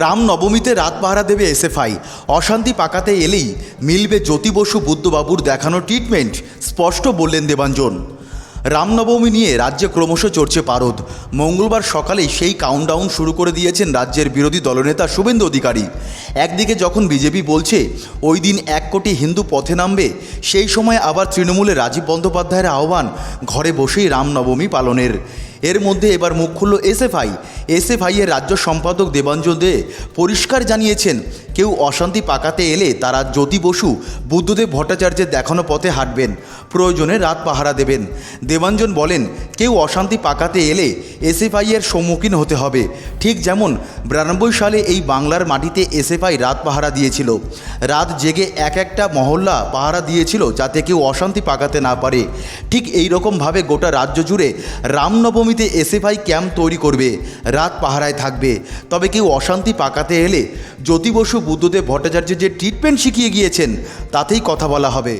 রামনবমীতে রাত পাহারা দেবে এসএফআই। অশান্তি পাকাতে এলেই মিলবে জ্যোতি বসু বুদ্ধবাবুর দেখানো ট্রিটমেন্ট স্পষ্ট বললেন দেবাঞ্জন। রামনবমী নিয়ে রাজ্যে ক্রমশ চড়ছে পারদ। মঙ্গলবার সকালেই সেই কাউন্টডাউন শুরু করে দিয়েছেন রাজ্যের বিরোধী দলনেতা শুভেন্দু অধিকারী। একদিকে যখন বিজেপি বলছে, ওই দিন এক কোটি হিন্দু পথে নামবে, সেই সময় আবার তৃণমূলে রাজীব বন্দ্যোপাধ্যায়ের আহ্বান, ঘরে বসেই রামনবমী পালনের। এর মধ্যে এবার মুখ খুলল এসএফআই। এসএফআই এর রাজ্য সম্পাদক দেবাঞ্জন দে পরিষ্কার জানিয়েছেন, কেউ অশান্তি পাকাতে এলে তারা জ্যোতি বসু, বুদ্ধদেব ভট্টাচার্যের দেখানো পথে হাঁটবেন, প্রয়োজনে রাত পাহারা দেবেন। দেবাঞ্জন বলেন, কেউ অশান্তি পাকাতে এলে এসএফআই এর সম্মুখীন হতে হবে। ঠিক যেমন বিরানব্বই সালে এই বাংলার মাটিতে এসএফআই রাত পাহারা দিয়েছিল। রাত জেগে এক একটা মহল্লা পাহারা দিয়েছিল যাতে কেউ অশান্তি পাকাতে না পারে। ঠিক এই রকমভাবে গোটা রাজ্য জুড়ে রামনবমীতে এসএফআই ক্যাম্প তৈরি করবে। রাত পাহারায় থাকবে। তবে কেউ অশান্তি পাকাতে এলে জ্যোতি বসু বুদ্ধদেব ভট্টাচার্য যে ট্রিটমেন্ট শিখিয়ে গিয়েছেন, তাতেই কথা বলা হবে।